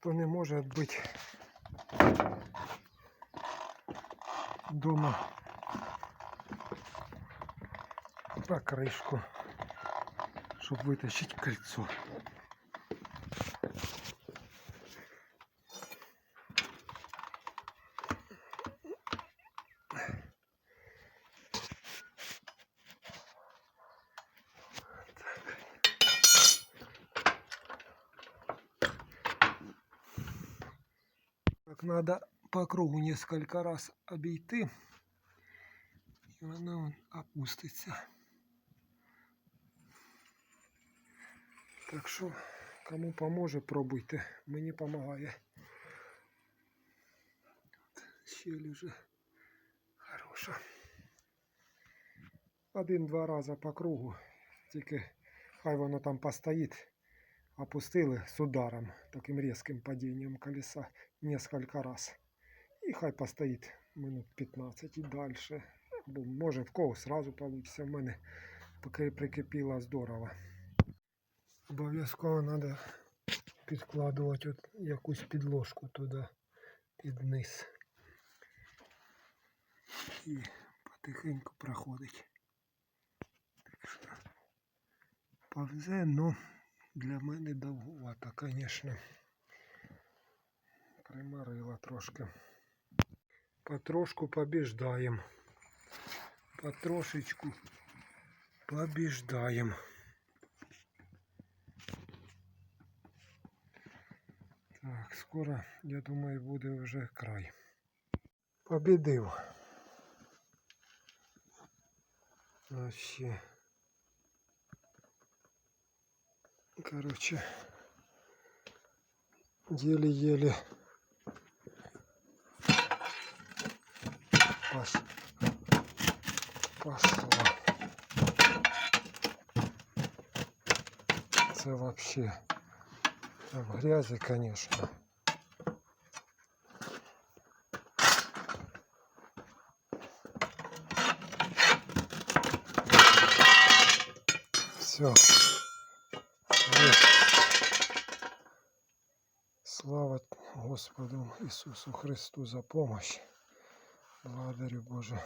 хто не може відбити дома покришку, щоб витащити кольцо. Так, надо по кругу несколько раз обійти. І вона вон опуститься. Так що, кому поможе, пробуйте. Мені допомагає. Щель уже хороша. Один-два рази по кругу. Тільки хай воно там постоїть. Опустили з ударом, таким різким падінням колеса несколько раз. І хай постоїть минут 15 і далі. Або може в кого сразу вийде. В мене поки прикипіло здорово. Обов'язково треба підкладувати от якусь підложку туди під низ. І потихеньку проходить. Так що повзе, но для мене довгувато, звісно. Примарила трошки. Потрошку побіждаємо. Потрошечку побіждаємо. Так, скоро, я думаю, буде вже край. Побідив. Вообще. Короче, еле-еле пос... пошло. Це вообще в грязи, конечно. Все. Господу Иисусу Христу за помощь. Благодарю Боже.